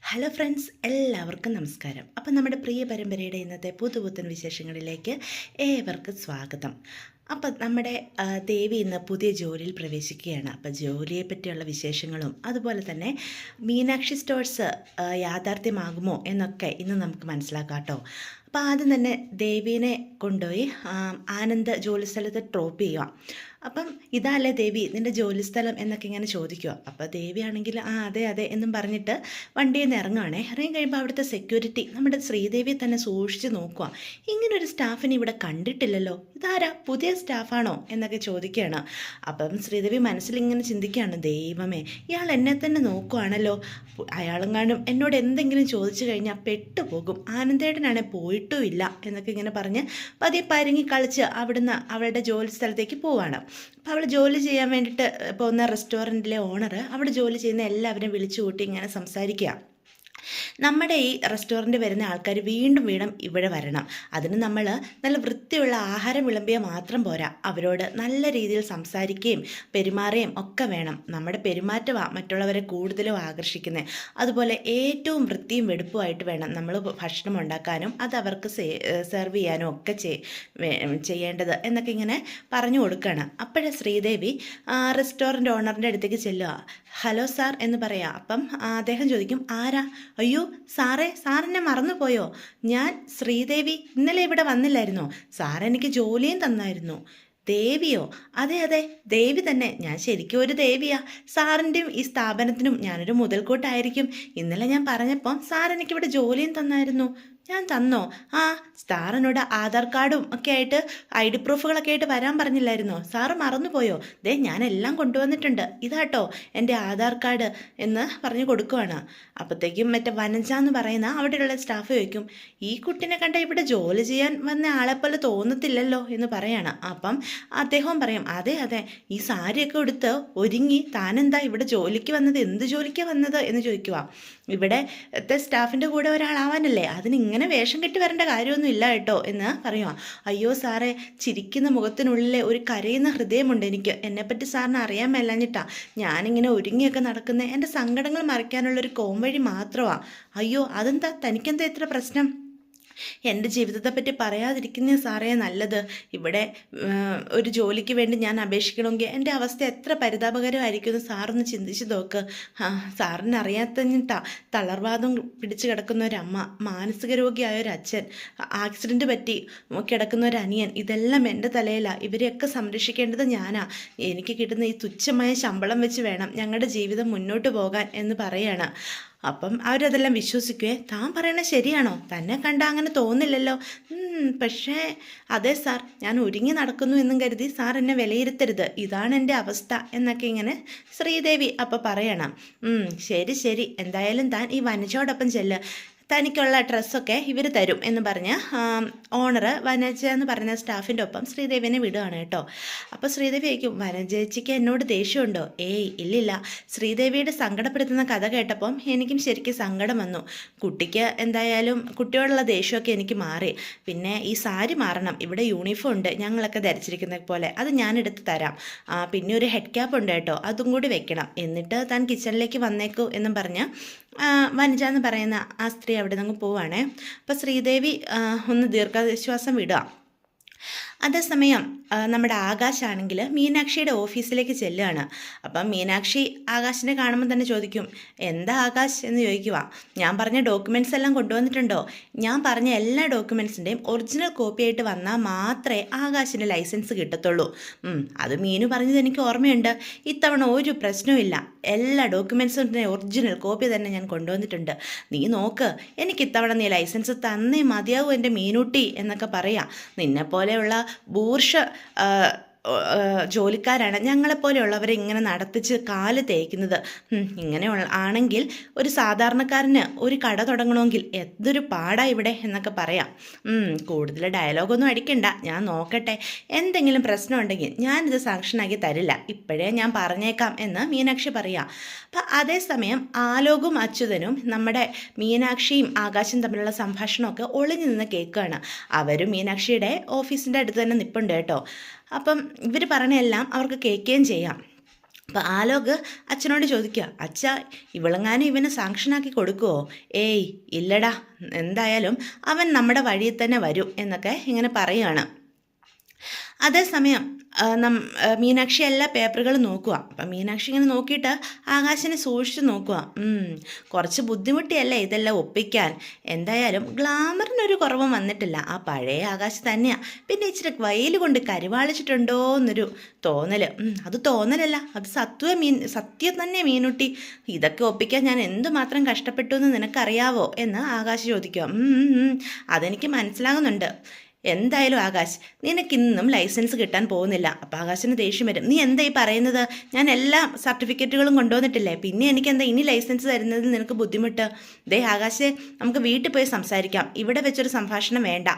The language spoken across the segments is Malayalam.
ഹലോ ഫ്രണ്ട്സ് എല്ലാവർക്കും നമസ്കാരം. അപ്പം നമ്മുടെ പ്രിയ പരമ്പരയുടെ ഇന്നത്തെ പുതുപുത്തൻ വിശേഷങ്ങളിലേക്ക് ഏവർക്കും സ്വാഗതം. അപ്പം നമ്മുടെ ദേവി ഇന്ന് പുതിയ ജോലിയിൽ പ്രവേശിക്കുകയാണ്. അപ്പം ജോലിയെ പറ്റിയുള്ള വിശേഷങ്ങളും അതുപോലെ തന്നെ മീനാക്ഷി സ്റ്റോഴ്സ് യാഥാർത്ഥ്യമാകുമോ എന്നൊക്കെ ഇന്ന് നമുക്ക് മനസ്സിലാക്കാം കേട്ടോ. അപ്പം ആദ്യം തന്നെ ദേവീനെ കൊണ്ടുപോയി ആനന്ദ ജോലി സ്ഥലത്ത് ഡ്രോപ്പ് ചെയ്യുക. അപ്പം ഇതല്ലേ ദേവി നിന്റെ ജോലിസ്ഥലം എന്നൊക്കെ ഇങ്ങനെ ചോദിക്കുക. അപ്പോൾ ദേവിയാണെങ്കിൽ ആ അതെ അതെ എന്നും പറഞ്ഞിട്ട് വണ്ടിയിൽ നിന്ന് ഇറങ്ങുകയാണേ ഇറങ്ങി കഴിയുമ്പോൾ അവിടുത്തെ സെക്യൂരിറ്റി നമ്മുടെ ശ്രീദേവിയെ തന്നെ സൂക്ഷിച്ച് നോക്കുക. ഇങ്ങനൊരു സ്റ്റാഫിനെ ഇവിടെ കണ്ടിട്ടില്ലല്ലോ. ഇതാരാ? പുതിയ സ്റ്റാഫാണോ എന്നൊക്കെ ചോദിക്കുകയാണ്. അപ്പം ശ്രീദേവി മനസ്സിൽ ഇങ്ങനെ ചിന്തിക്കുകയാണ് ദൈവമേ ഇയാൾ എന്നെ തന്നെ നോക്കുവാണല്ലോ. അയാളും കാണും എന്നോട് എന്തെങ്കിലും ചോദിച്ചു കഴിഞ്ഞാൽ പെട്ടുപോകും. ആനന്ദേട്ടനാണെ പോയിട്ടും ഇല്ല എന്നൊക്കെ ഇങ്ങനെ പറഞ്ഞ് പതിയെ പരുങ്ങി കളിച്ച് അവിടുന്ന് അവളുടെ ജോലി സ്ഥലത്തേക്ക് പോവാണ്. അപ്പോൾ അവൾ ജോലി ചെയ്യാൻ വേണ്ടിയിട്ട് പോകുന്ന റെസ്റ്റോറന്റിലെ ഓണർ അവിടെ ജോലി ചെയ്യുന്ന എല്ലാവരും വിളിച്ചു കൂട്ടി ഇങ്ങനെ സംസാരിക്കുക. നമ്മുടെ ഈ റെസ്റ്റോറന്റ് വരുന്ന ആൾക്കാർ വീണ്ടും വീണ്ടും ഇവിടെ വരണം. അതിന് നമ്മൾ നല്ല വൃത്തിയുള്ള ആഹാരം വിളമ്പിയാൽ മാത്രം പോരാ. അവരോട് നല്ല രീതിയിൽ സംസാരിക്കുകയും പെരുമാറുകയും ഒക്കെ വേണം. നമ്മുടെ പെരുമാറ്റമാണ് മറ്റുള്ളവരെ കൂടുതലും ആകർഷിക്കുന്നത്. അതുപോലെ ഏറ്റവും വൃത്തിയും വെടുപ്പുമായിട്ട് വേണം നമ്മൾ ഭക്ഷണം ഉണ്ടാക്കാനും അത് അവർക്ക് സെർവ് ചെയ്യാനും ഒക്കെ ചെയ് ചെയ്യേണ്ടത് എന്നൊക്കെ ഇങ്ങനെ പറഞ്ഞു കൊടുക്കുകയാണ് അപ്പോഴേ ശ്രീദേവി റെസ്റ്റോറന്റ് ഓണറിന്റെ അടുത്തേക്ക് ചെല്ലുക. ഹലോ സാർ എന്ന് പറയാം. അപ്പം അദ്ദേഹം ചോദിക്കും ആരാ? അയ്യോ സാറേ സാറിനെ മറന്നുപോയോ? ഞാൻ ശ്രീദേവി ഇന്നലെ ഇവിടെ വന്നില്ലായിരുന്നോ? സാറെനിക്ക് ജോലിയും തന്നായിരുന്നു. ദേവിയോ? അതെ അതെ ദേവി തന്നെ. ഞാൻ ശരിക്കും ഒരു ദേവിയാ. സാറിന്റെയും ഈ സ്ഥാപനത്തിനും ഞാനൊരു മുതൽക്കൂട്ടായിരിക്കും. ഇന്നലെ ഞാൻ പറഞ്ഞപ്പം സാർ എനിക്കിവിടെ ജോലിയും തന്നായിരുന്നു. ഞാൻ തന്നോ? ആ സാറിനോട് ആധാർ കാർഡും ഒക്കെ ആയിട്ട് ഐ ഡി പ്രൂഫുകളൊക്കെ ആയിട്ട് വരാൻ പറഞ്ഞില്ലായിരുന്നോ? സാറ് മറന്നുപോയോ? ദേ ഞാൻ എല്ലാം കൊണ്ടുവന്നിട്ടുണ്ട്. ഇതാട്ടോ എന്റെ ആധാർ കാർഡ് എന്ന് പറഞ്ഞു കൊടുക്കുവാണ്. അപ്പോഴത്തേക്കും മറ്റേ വനജ എന്ന് പറയുന്ന അവിടെയുള്ള സ്റ്റാഫ് ചോദിക്കും ഈ കുട്ടിനെ കണ്ട ഇവിടെ ജോലി ചെയ്യാൻ വന്ന ആളെപ്പോലെ തോന്നത്തില്ലല്ലോ? എന്ന് പറയാണ്. അപ്പം അദ്ദേഹം പറയും അതെ അതെ ഈ സാരിയൊക്കെ എടുത്ത് ഒരുങ്ങി താനെന്താ ഇവിടെ ജോലിക്ക് വന്നത്? എന്ത് ജോലിക്ക് വന്നത്? എന്ന് ചോദിക്കുക ഇവിടെ സ്റ്റാഫിന്റെ കൂടെ ഒരാളാവാനല്ലേ? അതിന് ഇങ്ങനെ വേഷം കെട്ടി വരേണ്ട കാര്യമൊന്നും ഇല്ല കേട്ടോ എന്ന് പറയുമോ അയ്യോ സാറേ ചിരിക്കുന്ന മുഖത്തിനുള്ളിലെ ഒരു കരയുന്ന ഹൃദയമുണ്ട് എനിക്ക്. എന്നെപ്പറ്റി സാറിന് അറിയാൻ മേലാഞ്ഞിട്ടാ. ഞാനിങ്ങനെ ഒരുങ്ങിയൊക്കെ നടക്കുന്ന എന്റെ സങ്കടങ്ങൾ മറയ്ക്കാനുള്ളൊരു കോംവഴി മാത്രമാണ് അയ്യോ അതെന്താ? തനിക്കെന്താ ഇത്ര പ്രശ്നം? എന്റെ ജീവിതത്തെപ്പറ്റി പറയാതിരിക്കുന്ന സാറേ നല്ലത്. ഇവിടെ ഒരു ജോലിക്ക് വേണ്ടി ഞാൻ അപേക്ഷിക്കണമെങ്കിൽ എന്റെ അവസ്ഥ എത്ര പരിതാപകരമായിരിക്കും എന്ന് സാറൊന്ന് ചിന്തിച്ച് നോക്ക്. സാറിന് അറിയാത്ത തളർവാദം പിടിച്ചു കിടക്കുന്ന ഒരമ്മ മാനസിക രോഗിയായ ഒരു അച്ഛൻ ആക്സിഡന്റ് പറ്റി കിടക്കുന്ന ഒരു അനിയൻ ഇതെല്ലാം എന്റെ തലയിലാണ് ഇവരെയൊക്കെ സംരക്ഷിക്കേണ്ടത് ഞാനാ. എനിക്ക് കിട്ടുന്ന ഈ തുച്ഛമായ ശമ്പളം വെച്ച് വേണം ഞങ്ങളുടെ ജീവിതം മുന്നോട്ട് പോകാൻ എന്ന് പറയാണ്. അപ്പം അവരതെല്ലാം വിശ്വസിക്കുവേ. താൻ പറയണത് ശരിയാണോ? തന്നെ കണ്ട അങ്ങനെ തോന്നില്ലല്ലോ. പക്ഷേ അതെ സാർ. ഞാൻ ഒരുങ്ങി നടക്കുന്നു എന്നും കരുതി സാർ എന്നെ വിലയിരുത്തരുത്. ഇതാണ് എന്റെ അവസ്ഥ എന്നൊക്കെ ഇങ്ങനെ ശ്രീദേവി അപ്പം പറയണം. ശരി ശരി. എന്തായാലും താൻ ഈ വനജയോടൊപ്പം ചെല്ല്. തനിക്കുള്ള ഡ്രസ്സൊക്കെ ഇവർ തരും എന്ന് പറഞ്ഞ് ഓണർ വനജ എന്ന് പറഞ്ഞ സ്റ്റാഫിന്റെ ഒപ്പം ശ്രീദേവിനെ വിടുകയാണ് കേട്ടോ. അപ്പോൾ ശ്രീദേവി ചോദിക്കും വനജേച്ചിക്ക് എന്നോട് ദേഷ്യമുണ്ടോ? ഏയ് ഇല്ലില്ല. ശ്രീദേവിയുടെ സങ്കടപ്പെടുത്തുന്ന കഥ കേട്ടപ്പം എനിക്കും ശരിക്കും സങ്കടം വന്നു. കുട്ടിക്ക് എന്തായാലും കുട്ടിയോടുള്ള ദേഷ്യമൊക്കെ എനിക്ക് മാറി. പിന്നെ ഈ സാരി മാറണം. ഇവിടെ യൂണിഫോം ഉണ്ട്. ഞങ്ങളൊക്കെ ധരിച്ചിരിക്കുന്ന പോലെ. അത് ഞാനെടുത്ത് തരാം. പിന്നെ ഒരു ഹെഡ് ക്യാപ്പ് ഉണ്ട് കേട്ടോ. അതും കൂടി വെക്കണം. എന്നിട്ട് താൻ കിച്ചണിലേക്ക് വന്നേക്കൂ എന്നും പറഞ്ഞ് വനജ എന്ന് പറയുന്ന ആ സ്ത്രീ അവിടെ നിന്ന് പോവാണേ. അപ്പോൾ ശ്രീദേവി ഒന്ന് ദീർഘശ്വാസം വിടുക. അതേസമയം നമ്മുടെ ആകാശാണെങ്കിൽ മീനാക്ഷിയുടെ ഓഫീസിലേക്ക് ചെല്ലുകയാണ്. അപ്പം മീനാക്ഷി ആകാശിനെ കാണുമ്പോൾ തന്നെ ചോദിക്കും എന്താ ആകാശ്? എന്ന് ചോദിക്കുക ഞാൻ പറഞ്ഞ ഡോക്യുമെന്റ്സ് എല്ലാം കൊണ്ടുവന്നിട്ടുണ്ടോ? ഞാൻ പറഞ്ഞ എല്ലാ ഡോക്യുമെന്റ്സിന്റെയും ഒറിജിനൽ കോപ്പി ആയിട്ട് വന്നാൽ മാത്രമേ ആകാശിന്റെ ലൈസൻസ് കിട്ടത്തുള്ളൂ. അത് മീനു പറഞ്ഞത് എനിക്ക് ഓർമ്മയുണ്ട്. ഇത്തവണ ഒരു പ്രശ്നവുമില്ല എല്ലാ ഡോക്യുമെന്റ്സിന്റെ ഒറിജിനൽ കോപ്പി തന്നെ ഞാൻ കൊണ്ടുവന്നിട്ടുണ്ട്. നീ നോക്ക് എനിക്ക് ഇത്തവണ നീ ലൈസൻസ് തന്നേ മതിയാവും എന്റെ മീനൂട്ടി എന്നൊക്കെ പറയാം. നിന്നെപ്പോലെയുള്ള ബൂർഷ ആ, ആ, ജോലിക്കാരാണ്. ഞങ്ങളെപ്പോലെയുള്ളവരെ ഇങ്ങനെ നടത്തിച്ച് കാൽ തേക്കുന്നത്. ഇങ്ങനെയുള്ള ആണെങ്കിൽ ഒരു സാധാരണക്കാരന് ഒരു കട തുടങ്ങണമെങ്കിൽ എന്തൊരു പാടാ ഇവിടെ എന്നൊക്കെ പറയാം. കൂടുതൽ ഡയലോഗൊന്നും അടിക്കണ്ട. ഞാൻ നോക്കട്ടെ. എന്തെങ്കിലും പ്രശ്നം ഉണ്ടെങ്കിൽ ഞാനിത് സാങ്ഷനാക്കി തരില്ല. ഇപ്പോഴേ ഞാൻ പറഞ്ഞേക്കാം എന്ന് മീനാക്ഷി പറയാം. അപ്പം അതേസമയം ആലോകും അച്യുതനും നമ്മുടെ മീനാക്ഷിയും ആകാശും തമ്മിലുള്ള സംഭാഷണമൊക്കെ ഒളിഞ്ഞു നിന്ന് കേൾക്കുകയാണ് അവരും മീനാക്ഷിയുടെ ഓഫീസിന്റെ അടുത്ത് തന്നെ നിൽപ്പുണ്ട് കേട്ടോ. അപ്പം ഇവർ പറഞ്ഞെല്ലാം അവർക്ക് കേൾക്കുകയും ചെയ്യാം. അപ്പോൾ ആലോക് അച്ഛനോട് ചോദിക്കുക അച്ഛ ഇവളെങ്ങാനും ഇവന് സാങ്ഷനാക്കി കൊടുക്കുമോ ഏയ് ഇല്ലടാ എന്തായാലും അവൻ നമ്മുടെ വഴിയിൽ തന്നെ വരും എന്നൊക്കെ ഇങ്ങനെ പറയുകയാണ് അതേസമയം മീനാക്ഷി എല്ലാ പേപ്പറുകളും നോക്കുക അപ്പം മീനാക്ഷി ഇങ്ങനെ നോക്കിയിട്ട് ആകാശനെ സൂക്ഷിച്ച് നോക്കുക കുറച്ച് ബുദ്ധിമുട്ടിയല്ലേ ഇതെല്ലാം ഒപ്പിക്കാൻ? എന്തായാലും ഗ്ലാമറിനൊരു കുറവും വന്നിട്ടില്ല. ആ പഴയ ആകാശ് തന്നെയാണ് പിന്നെ ഇച്ചിരി വയൽ കൊണ്ട് കരിവാളിച്ചിട്ടുണ്ടോ എന്നൊരു തോന്നൽ അത് തോന്നലല്ല. അത് സത്വ മീൻ സത്യം തന്നെ മീനുട്ടി. ഇതൊക്കെ ഒപ്പിക്കാൻ ഞാൻ എന്തുമാത്രം കഷ്ടപ്പെട്ടു എന്ന് നിനക്കറിയാവോ? എന്ന് ആകാശ് ചോദിക്കുക അതെനിക്ക് മനസ്സിലാകുന്നുണ്ട്. എന്തായാലും ആകാശ് നിനക്കിന്നും ലൈസൻസ് കിട്ടാൻ പോകുന്നില്ല. അപ്പം ആകാശിന് ദേഷ്യം വരും. നീ എന്താ ഈ പറയുന്നത്? ഞാൻ എല്ലാ സർട്ടിഫിക്കറ്റുകളും കൊണ്ടുവന്നിട്ടില്ലേ? പിന്നെ എനിക്ക് എന്താ ഇനി ലൈസൻസ് തരുന്നതിൽ നിനക്ക് ബുദ്ധിമുട്ട്? ദേ ആകാശ് നമുക്ക് വീട്ടിൽ പോയി സംസാരിക്കാം. ഇവിടെ വെച്ചൊരു സംഭാഷണം വേണ്ട.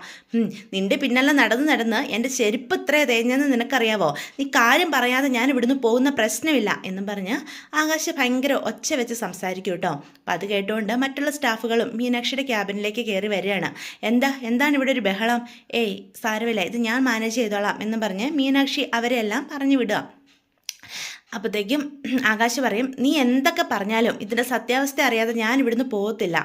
നിന്റെ പിന്നെല്ലാം നടന്ന് നടന്ന് എന്റെ ചെരുപ്പ് ഇത്ര തേഞ്ഞെന്ന് നിനക്കറിയാവോ? നീ കാര്യം പറയാതെ ഞാൻ ഇവിടുന്ന് പോകുന്ന പ്രശ്നമില്ല എന്നും പറഞ്ഞ് ആകാശ് ഭയങ്കര ഒച്ച വെച്ച് സംസാരിക്കും കേട്ടോ. അപ്പം അത് കേട്ടുകൊണ്ട് മറ്റുള്ള സ്റ്റാഫുകളും മീനാക്ഷിയുടെ ക്യാബിനിലേക്ക് കയറി വരികയാണ്. എന്താ? എന്താണ് ഇവിടെ ഒരു ബഹളം? ഏയ് സാരമില്ല ഇത് ഞാൻ മാനേജ് ചെയ്തോളാം എന്ന് പറഞ്ഞ് മീനാക്ഷി അവരെല്ലാം പറഞ്ഞു വിടുക അപ്പോഴത്തേക്കും ആകാശ് പറയും നീ എന്തൊക്കെ പറഞ്ഞാലും ഇതിന്റെ സത്യാവസ്ഥ അറിയാതെ ഞാൻ ഇവിടുന്ന് പോകത്തില്ല.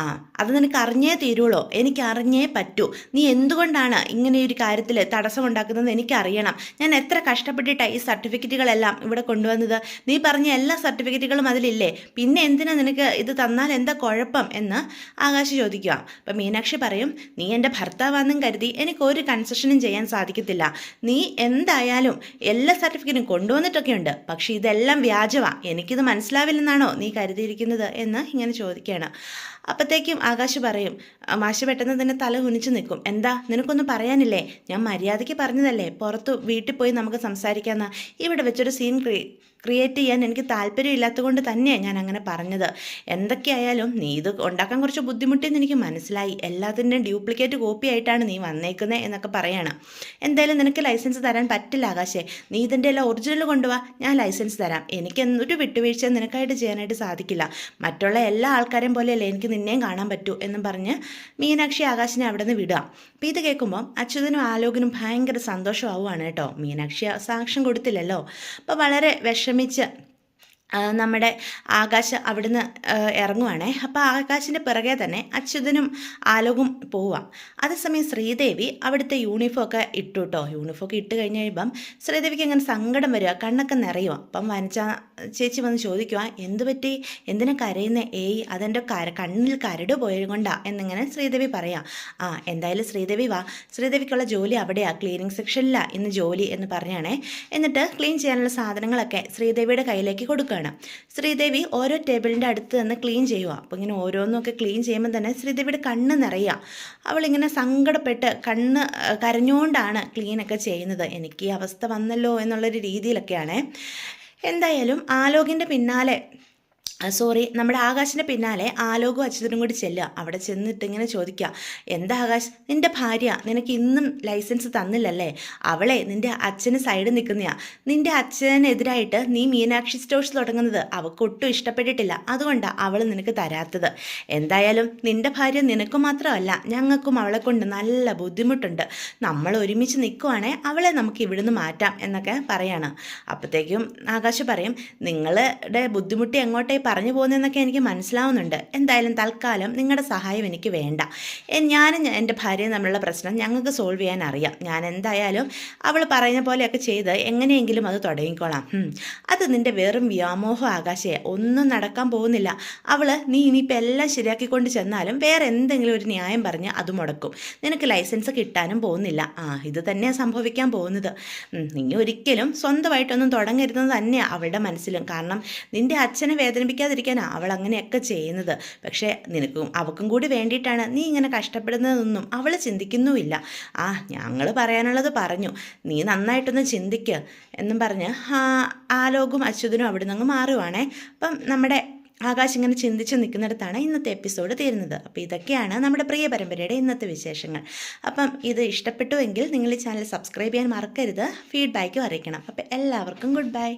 ആ അത് നിനക്ക് അറിഞ്ഞേ തീരുള്ളൂ എനിക്ക് അറിഞ്ഞേ പറ്റൂ. നീ എന്തുകൊണ്ടാണ് ഇങ്ങനെ ഒരു കാര്യത്തിൽ തടസ്സമുണ്ടാക്കുന്നത് എനിക്കറിയണം ഞാൻ എത്ര കഷ്ടപ്പെട്ടിട്ടാണ് ഈ സർട്ടിഫിക്കറ്റുകളെല്ലാം ഇവിടെ കൊണ്ടുവന്നത്? നീ പറഞ്ഞ എല്ലാ സർട്ടിഫിക്കറ്റുകളും അതിലില്ലേ. പിന്നെ എന്തിനാ നിനക്ക് ഇത് തന്നാൽ എന്താ കുഴപ്പം? എന്ന് ആകാശ് ചോദിക്കുക. അപ്പം മീനാക്ഷി പറയും നീ എന്റെ ഭർത്താവാണെന്നും കരുതി എനിക്ക് ഒരു കൺസെഷനും ചെയ്യാൻ സാധിക്കത്തില്ല. നീ എന്തായാലും എല്ലാ സർട്ടിഫിക്കറ്റും കൊണ്ടുവന്നിട്ടൊക്കെ ഉണ്ട് പക്ഷേ ഇതെല്ലാം വ്യാജമാണ് എനിക്കിത് മനസ്സിലാവില്ലെന്നാണോ നീ കരുതിയിരിക്കുന്നത് എന്ന് ഇങ്ങനെ ചോദിക്കുകയാണ്. അപ്പോഴത്തേക്കും ആകാശ് പറയും "ആ, മാഷ് പെട്ടെന്ന് തന്നെ തല കുനിച്ച് നിൽക്കും. എന്താ? നിനക്കൊന്നും പറയാനില്ലേ? ഞാൻ മര്യാദയ്ക്ക് പറഞ്ഞതല്ലേ? പുറത്ത് വീട്ടിൽ പോയി നമുക്ക് സംസാരിക്കാമെന്ന് ഇവിടെ വെച്ചൊരു സീൻ ക്രിയേറ്റ് ചെയ്യാൻ എനിക്ക് താല്പര്യമില്ലാത്തത് കൊണ്ട് തന്നെയാണ് ഞാൻ അങ്ങനെ പറഞ്ഞത്. എന്തൊക്കെയായാലും നീ ഇത് ഉണ്ടാക്കാൻ കുറച്ച് ബുദ്ധിമുട്ടിയെന്ന് എനിക്ക് മനസ്സിലായി. എല്ലാത്തിന്റെയും ഡ്യൂപ്ലിക്കേറ്റ് കോപ്പി ആയിട്ടാണ് നീ വന്നേക്കുന്നത് എന്നൊക്കെ പറയാണ്. എന്തായാലും നിനക്ക് ലൈസൻസ് തരാൻ പറ്റില്ല ആകാശേ. നീ ഇതിന്റെ എല്ലാം ഒറിജിനൽ കൊണ്ടുപോവാ ഞാൻ ലൈസൻസ് തരാം. എനിക്ക് എന്നൊരു വിട്ടുവീഴ്ച നിനക്കായിട്ട് ചെയ്യാനായിട്ട് സാധിക്കില്ല. മറ്റുള്ള എല്ലാ ആൾക്കാരെയും പോലെയല്ലേ എനിക്ക് നിന്നെയും കാണാൻ പറ്റൂ എന്നും പറഞ്ഞ് മീനാക്ഷി ആകാശിനെ അവിടെ നിന്ന് വിടുക. അപ്പോൾ ഇത് കേൾക്കുമ്പോൾ അച്യുതനും ആലോകനും ഭയങ്കര സന്തോഷമാവുകയാണ് കേട്ടോ. മീനാക്ഷി സാക്ഷ്യം കൊടുത്തില്ലല്ലോ. അപ്പോൾ വളരെ വിഷമിച്ച് ആ, നമ്മുടെ ആകാശ് അവിടുന്ന് ഇറങ്ങുവാണേ. അപ്പോൾ ആകാശിന്റെ പിറകെ തന്നെ അച്യുതനും ആലോകും പോവാം. അതേസമയം ശ്രീദേവി അവിടുത്തെ യൂണിഫോമൊക്കെ ഇട്ടു കേട്ടോ യൂണിഫോം ഒക്കെ ഇട്ട് കഴിഞ്ഞ് കഴിയുമ്പം ശ്രീദേവിക്ക് അങ്ങനെ സങ്കടം വരിക കണ്ണൊക്കെ നിറയുക. അപ്പം വനിച്ച ചേച്ചി വന്ന് ചോദിക്കുക എന്ത് പറ്റി? എന്തിനാ കരയുന്ന? ഏയ് അതെന്റെ കര കണ്ണിൽ കരട് പോയത് കൊണ്ടാ എന്നിങ്ങനെ ശ്രീദേവി പറയാം. ആ എന്തായാലും ശ്രീദേവി വാ. ശ്രീദേവിക്കുള്ള ജോലി അവിടെയാണ് ക്ലീനിങ് സെക്ഷനിലാണ് ഇന്ന് ജോലി എന്ന് പറഞ്ഞാണേ. എന്നിട്ട് ക്ലീൻ ചെയ്യാനുള്ള സാധനങ്ങളൊക്കെ ശ്രീദേവിയുടെ കയ്യിലേക്ക് കൊടുക്കുകയാണ് ശ്രീദേവി ഓരോ ടേബിളിന്റെ അടുത്ത് തന്നെ ക്ലീൻ ചെയ്യുക അപ്പോൾ ഇങ്ങനെ ഓരോന്നൊക്കെ ക്ലീൻ ചെയ്യുമ്പോൾ തന്നെ ശ്രീദേവിയുടെ കണ്ണ് നിറയുക അവളിങ്ങനെ സങ്കടപ്പെട്ട് കണ്ണ് കരഞ്ഞുകൊണ്ടാണ് ക്ലീനൊക്കെ ചെയ്യുന്നത്. എനിക്ക് ഈ അവസ്ഥ വന്നല്ലോ എന്നുള്ളൊരു രീതിയിലൊക്കെയാണ്. എന്തായാലും ആലോകിന്റെ പിന്നാലെ സോറി നമ്മുടെ ആകാശിന്റെ പിന്നാലെ ആലോകും അച്യുതനും കൂടി ചെല്ലുക. അവിടെ ചെന്നിട്ട് ഇങ്ങനെ ചോദിക്കുക എന്താ ആകാശ്? നിന്റെ ഭാര്യ നിനക്ക് ഇന്നും ലൈസൻസ് തന്നില്ലല്ലേ? അവളെ നിന്റെ അച്ഛന് സൈഡ് നിൽക്കുന്നയാ. നിന്റെ അച്ഛനെതിരായിട്ട് നീ മീനാക്ഷി സ്റ്റോഴ്സ് തുടങ്ങുന്നത് അവൾക്ക് ഒട്ടും ഇഷ്ടപ്പെട്ടിട്ടില്ല. അതുകൊണ്ടാണ് അവൾ നിനക്ക് തരാത്തത്. എന്തായാലും നിന്റെ ഭാര്യ നിനക്ക് മാത്രമല്ല ഞങ്ങൾക്കും അവളെ കൊണ്ട് നല്ല ബുദ്ധിമുട്ടുണ്ട്. നമ്മൾ ഒരുമിച്ച് നിൽക്കുവാണെങ്കിൽ അവളെ നമുക്ക് ഇവിടുന്ന് മാറ്റാം എന്നൊക്കെ പറയാണ്. അപ്പോഴത്തേക്കും ആകാശ് പറയും നിങ്ങളുടെ ബുദ്ധിമുട്ടി എങ്ങോട്ടേ പറഞ്ഞു പോകുന്നതെന്നൊക്കെ എനിക്ക് മനസ്സിലാവുന്നുണ്ട്. എന്തായാലും തൽക്കാലം നിങ്ങളുടെ സഹായം എനിക്ക് വേണ്ട. ഞാനും എന്റെ ഭാര്യയും തമ്മിലുള്ള പ്രശ്നം ഞങ്ങൾക്ക് സോൾവ് ചെയ്യാൻ അറിയാം. ഞാൻ എന്തായാലും അവൾ പറയുന്ന പോലെയൊക്കെ ചെയ്ത് എങ്ങനെയെങ്കിലും അത് തുടങ്ങിക്കോളാം. അത് നിന്റെ വെറും വ്യാമോഹം ആകാശയെ ഒന്നും നടക്കാൻ പോകുന്നില്ല. അവൾ നീ ഇനിയിപ്പോൾ എല്ലാം ശരിയാക്കിക്കൊണ്ട് ചെന്നാലും വേറെ എന്തെങ്കിലും ഒരു ന്യായം പറഞ്ഞ് അത് മുടക്കും. നിനക്ക് ലൈസൻസ് കിട്ടാനും പോകുന്നില്ല. ആ ഇത് തന്നെയാണ് സംഭവിക്കാൻ പോകുന്നത്. നീ ഒരിക്കലും സ്വന്തമായിട്ടൊന്നും തുടങ്ങരുതെന്ന് തന്നെയാണ് അവളുടെ മനസ്സിലും. കാരണം നിന്റെ അച്ഛനെ വേദനിപ്പിക്കാതിരിക്കാനാണ് അവൾ അങ്ങനെയൊക്കെ ചെയ്യുന്നത്. പക്ഷേ നിനക്കും അവൾക്കും കൂടി വേണ്ടിയിട്ടാണ് നീ ഇങ്ങനെ കഷ്ടപ്പെടുന്നതെന്നും അവൾ ചിന്തിക്കുന്നുമില്ല. ആ ഞങ്ങൾ പറയാനുള്ളത് പറഞ്ഞു. നീ നന്നായിട്ടൊന്ന് ചിന്തിക്ക് എന്നും പറഞ്ഞ് ആ ആലോകും അച്യുതനും അവിടെ നിന്ന് മാറുവാണേ. അപ്പം നമ്മുടെ ആകാശ് ഇങ്ങനെ ചിന്തിച്ച് നിൽക്കുന്നിടത്താണ് ഇന്നത്തെ എപ്പിസോഡ് തീരുന്നത്. അപ്പോൾ ഇതൊക്കെയാണ് നമ്മുടെ പ്രിയ പരമ്പരയുടെ ഇന്നത്തെ വിശേഷങ്ങൾ. അപ്പം ഇത് ഇഷ്ടപ്പെട്ടുവെങ്കിൽ നിങ്ങൾ ഈ ചാനൽ സബ്സ്ക്രൈബ് ചെയ്യാൻ മറക്കരുത്. ഫീഡ്ബാക്കും അറിയിക്കണം. അപ്പോൾ എല്ലാവർക്കും ഗുഡ് ബൈ.